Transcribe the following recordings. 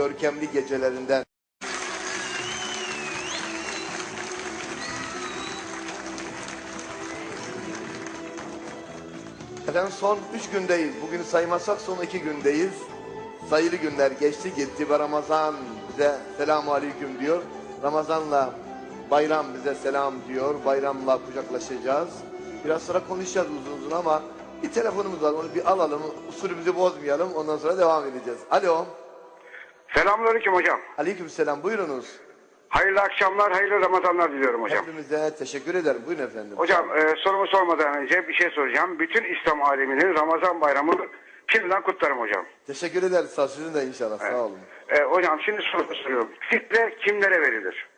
görkemli gecelerinden. Efendim son üç gündeyiz. Bugün saymasak son iki gündeyiz. Sayılı günler geçti gitti ve Ramazan bize selamu aleyküm diyor. Ramazanla bayram bize selam diyor. Bayramla kucaklaşacağız. Biraz sonra konuşacağız uzun uzun ama bir telefonumuz var onu bir alalım. Usulümüzü bozmayalım ondan sonra devam edeceğiz. Alo. Selamünaleyküm hocam. Aleyküm selam buyurunuz. Hayırlı akşamlar, hayırlı Ramazanlar diliyorum hocam. Hepimize teşekkür ederim. Buyurun efendim. Hocam e, sorumu sormadan önce bir şey soracağım. Bütün İslam aleminin Ramazan bayramı şimdiden kutlarım hocam. Teşekkür ederiz. Sağ sizin de inşallah. Sağ olun. E, hocam şimdi soru soruyorum. Fitre kimlere verilir?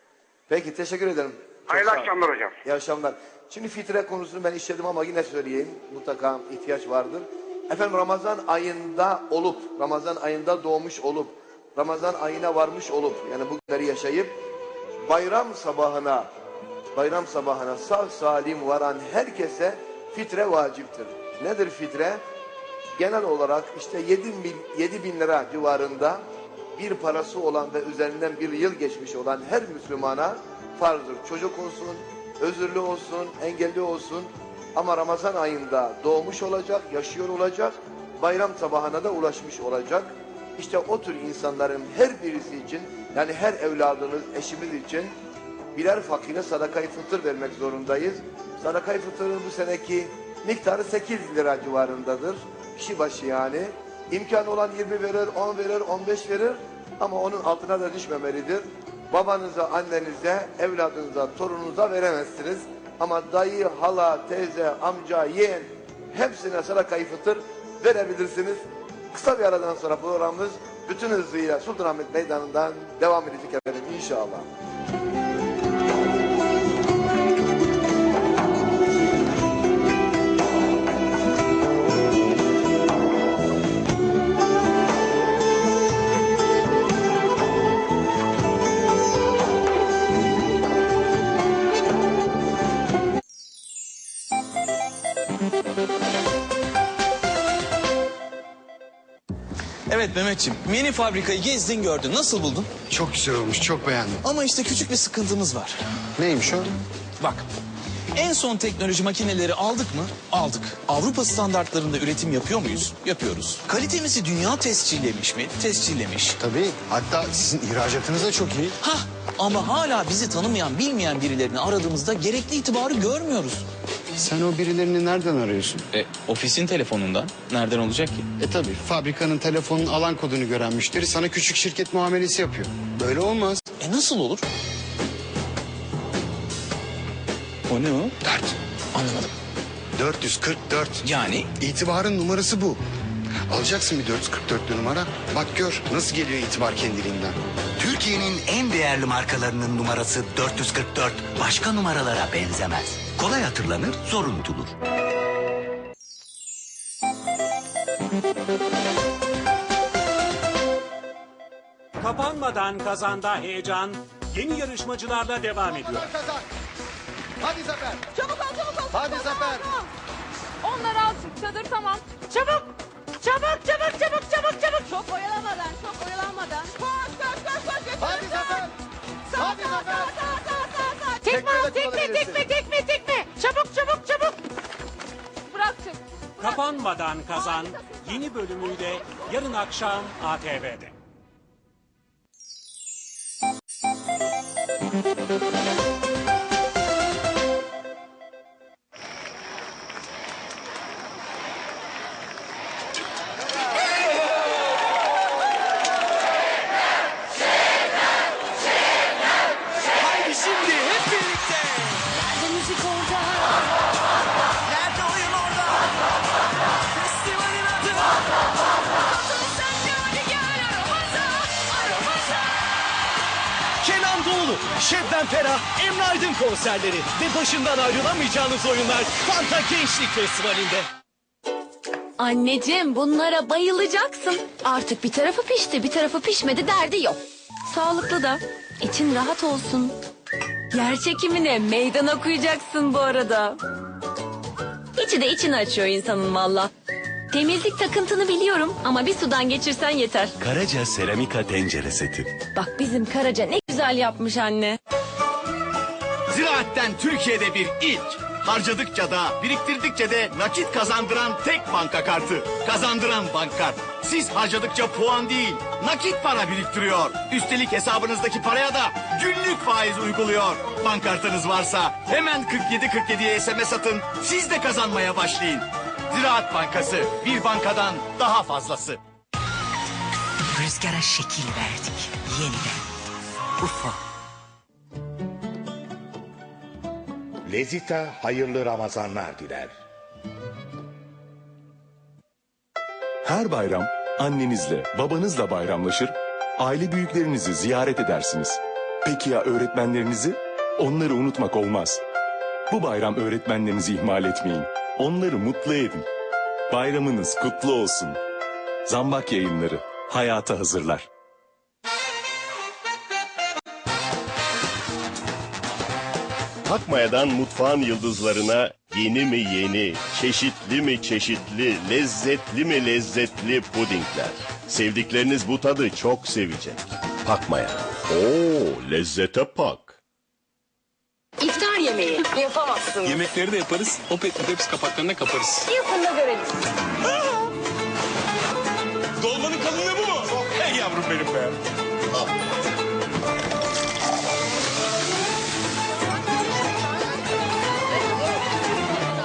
Peki teşekkür ederim. Çok Hayırlı akşamlar hocam. İyi akşamlar. Şimdi fitre konusunu ben işledim ama yine söyleyeyim. Mutlaka ihtiyaç vardır. Efendim Ramazan ayında olup, Ramazan ayında doğmuş olup, Ramazan ayına varmış olup, yani bu günleri yaşayıp, bayram sabahına, bayram sabahına sağ salim varan herkese fitre vaciptir. Nedir fitre? Genel olarak işte 7 bin, 7 bin lira civarında bir parası olan ve üzerinden bir yıl geçmiş olan her Müslümana farzdır. Çocuk olsun, özürlü olsun, engelli olsun ama Ramazan ayında doğmuş olacak, yaşıyor olacak, bayram sabahına da ulaşmış olacak. İşte o tür insanların her birisi için yani her evladınız, eşimiz için birer fakire sadakayı fıtır vermek zorundayız. Sadakayı fıtırın bu seneki miktarı 8 lira civarındadır. Kişi başı yani. İmkanı olan 20 verir, 10 verir, 15 verir ama onun altına da düşmemelidir. Babanıza, annenize, evladınıza, torununuza veremezsiniz. Ama dayı, hala, teyze, amca, yeğen hepsine sadakayı fıtır verebilirsiniz. Kısa bir aradan sonra programımız bütün hızıyla Sultanahmet Meydanı'ndan devam edecek efendim inşallah. Evet Mehmetciğim, mini fabrikayı gezdin gördün. Nasıl buldun? Çok güzel olmuş, çok beğendim. Ama işte küçük bir sıkıntımız var. Neymiş o? Bak, en son teknoloji makineleri aldık mı? Aldık. Avrupa standartlarında üretim yapıyor muyuz? Yapıyoruz. Kalitemizi dünya tescillemiş mi? Tescillemiş. Tabii, hatta sizin ihracatınız da çok iyi. Hah, ama hala bizi tanımayan, bilmeyen birilerini aradığımızda gerekli itibarı görmüyoruz. Sen o birilerini nereden arıyorsun? E, ofisin telefonundan. Nereden olacak ki? E tabii, fabrikanın telefonun alan kodunu gören müşteri sana küçük şirket muamelesi yapıyor. Böyle olmaz. E nasıl olur? O ne o? Dert. Anlamadım. 444. Yani İtibarın numarası bu. Alacaksın bir 444'lü numara. Bak gör nasıl geliyor itibar kendiliğinden. Türkiye'nin en değerli markalarının numarası 444 başka numaralara benzemez. Kolay hatırlanır, zor unutulur. Kapanmadan kazanda heyecan yeni yarışmacılarla devam ediyor. Hadi Zafer. Çabuk ol çabuk ol. Hadi çabuk ol, Zafer. ol. Onları al çadır tamam. Çabuk. Çabuk çabuk çabuk çabuk çabuk. Çok oyalanmadan çok oyalanmadan. Koş koş koş koş. götür, Hadi götür. Zafer. Sağ Hadi sağ Zafer. sağ sağ sağ sağ sağ. Tekme al tekme tekme tekme tekme. Çabuk çabuk çabuk. Bırak çık. Bırak. Kapanmadan kazan yeni bölümüyle yarın akşam ATV'de. Haydi Şebnem Ferah, Emre Aydın konserleri ve başından ayrılamayacağınız oyunlar Fanta Gençlik Festivali'nde. Anneciğim bunlara bayılacaksın. Artık bir tarafı pişti bir tarafı pişmedi derdi yok. Sağlıklı da için rahat olsun. Yer çekimine meydan okuyacaksın bu arada. İçi de içini açıyor insanın valla. Temizlik takıntını biliyorum ama bir sudan geçirsen yeter. Karaca Seramika Tencere Seti. Bak bizim Karaca ne güzel yapmış anne. Ziraatten Türkiye'de bir ilk. Harcadıkça da biriktirdikçe de nakit kazandıran tek banka kartı. Kazandıran bankkart. Siz harcadıkça puan değil nakit para biriktiriyor. Üstelik hesabınızdaki paraya da günlük faiz uyguluyor. Bankartınız varsa hemen 4747'ye SMS atın. Siz de kazanmaya başlayın. Ziraat Bankası bir bankadan daha fazlası. Rüzgara şekil verdik yeniden. UFO. Lezita hayırlı Ramazanlar diler. Her bayram annenizle, babanızla bayramlaşır, aile büyüklerinizi ziyaret edersiniz. Peki ya öğretmenlerinizi? Onları unutmak olmaz. Bu bayram öğretmenlerinizi ihmal etmeyin. Onları mutlu edin. Bayramınız kutlu olsun. Zambak yayınları hayata hazırlar. Pakmaya'dan mutfağın yıldızlarına yeni mi yeni, çeşitli mi çeşitli, lezzetli mi lezzetli pudingler. Sevdikleriniz bu tadı çok sevecek. Pakmaya. Oo, lezzete pak. Yemeği. Yapamazsın. Yemekleri de yaparız. O pet hepsi kapaklarına kaparız. Yapın da görelim. Dolmanın kalınlığı bu mu? Hey yavrum benim be.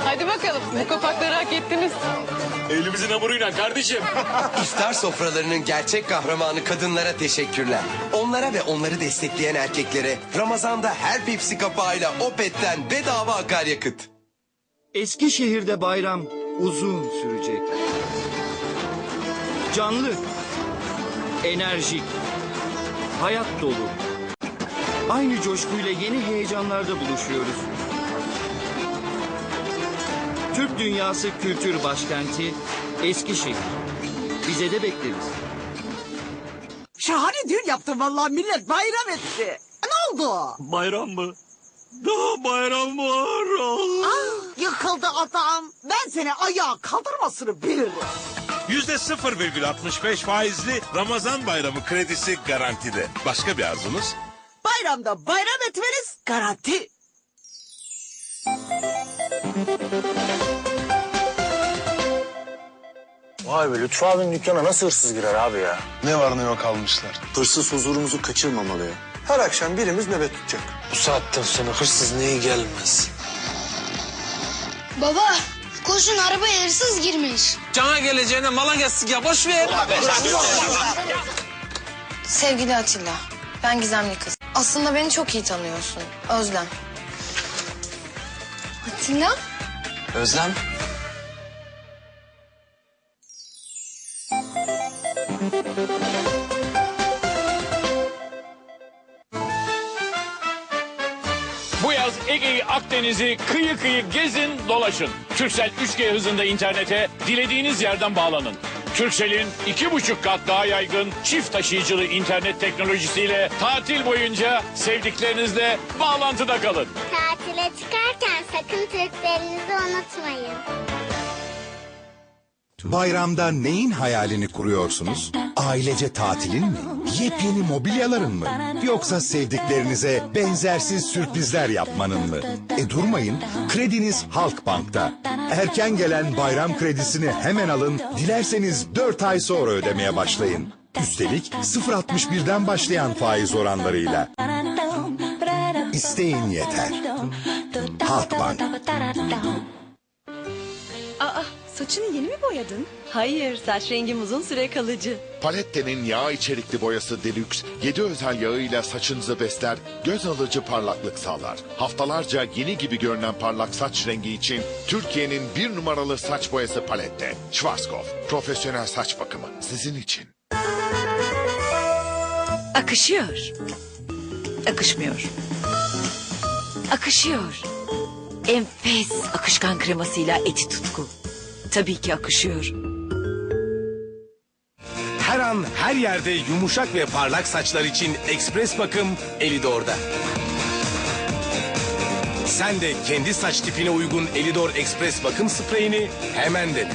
Hadi bakalım. Bu kapakları hak ettiniz. Elimizin hamuruyla kardeşim. İftar sofralarının gerçek kahramanı kadınlara teşekkürler. Onlara ve onları destekleyen erkeklere Ramazan'da her Pepsi kapağıyla Opet'ten bedava akaryakıt. Eskişehir'de bayram uzun sürecek. Canlı, enerjik, hayat dolu. Aynı coşkuyla yeni heyecanlarda buluşuyoruz. Türk Dünyası Kültür Başkenti Eskişehir. Bize de bekleriz. Şahane düğün yaptın vallahi millet bayram etti. Ne oldu? Bayram mı? Daha bayram var. Ah, yıkıldı adam. Ben seni ayağa kaldırmasını bilirim. Yüzde 0,65 faizli Ramazan bayramı kredisi garantide. Başka bir arzunuz? Bayramda bayram etmeniz garanti. Vay be Lütfü abinin dükkana nasıl hırsız girer abi ya? Ne var ne yok almışlar. Hırsız huzurumuzu kaçırmamalı ya. Her akşam birimiz nöbet tutacak. Bu saatten sonra hırsız niye gelmez? Baba koşun arabaya hırsız girmiş. Cana geleceğine mala gelsin ya boş ver. Sevgili Atilla ben gizemli kız. Aslında beni çok iyi tanıyorsun. Özlem. Atilla? Özlem. Bu yaz Ege'yi Akdeniz'i kıyı kıyı gezin dolaşın. Türksel 3G hızında internete dilediğiniz yerden bağlanın. Turkcell'in iki buçuk kat daha yaygın çift taşıyıcılı internet teknolojisiyle tatil boyunca sevdiklerinizle bağlantıda kalın. Tatile çıkarken sakın Türklerinizi unutmayın. Bayramda neyin hayalini kuruyorsunuz? Ailece tatilin mi? Yepyeni mobilyaların mı? Yoksa sevdiklerinize benzersiz sürprizler yapmanın mı? E durmayın, krediniz Halkbank'ta. Erken gelen bayram kredisini hemen alın, dilerseniz 4 ay sonra ödemeye başlayın. Üstelik 0.61'den başlayan faiz oranlarıyla. İsteyin yeter. Halkbank. Aa saçını yeni mi boyadın? Hayır saç rengim uzun süre kalıcı. Palette'nin yağ içerikli boyası Deluxe, 7 özel yağıyla saçınızı besler, göz alıcı parlaklık sağlar. Haftalarca yeni gibi görünen parlak saç rengi için Türkiye'nin bir numaralı saç boyası Palette. Schwarzkopf, profesyonel saç bakımı sizin için. Akışıyor. Akışmıyor. Akışıyor. Enfes akışkan kremasıyla eti tutku. Tabii ki akışıyor. Her an her yerde yumuşak ve parlak saçlar için ekspres bakım Elidor'da. Sen de kendi saç tipine uygun Elidor Express bakım spreyini hemen dene.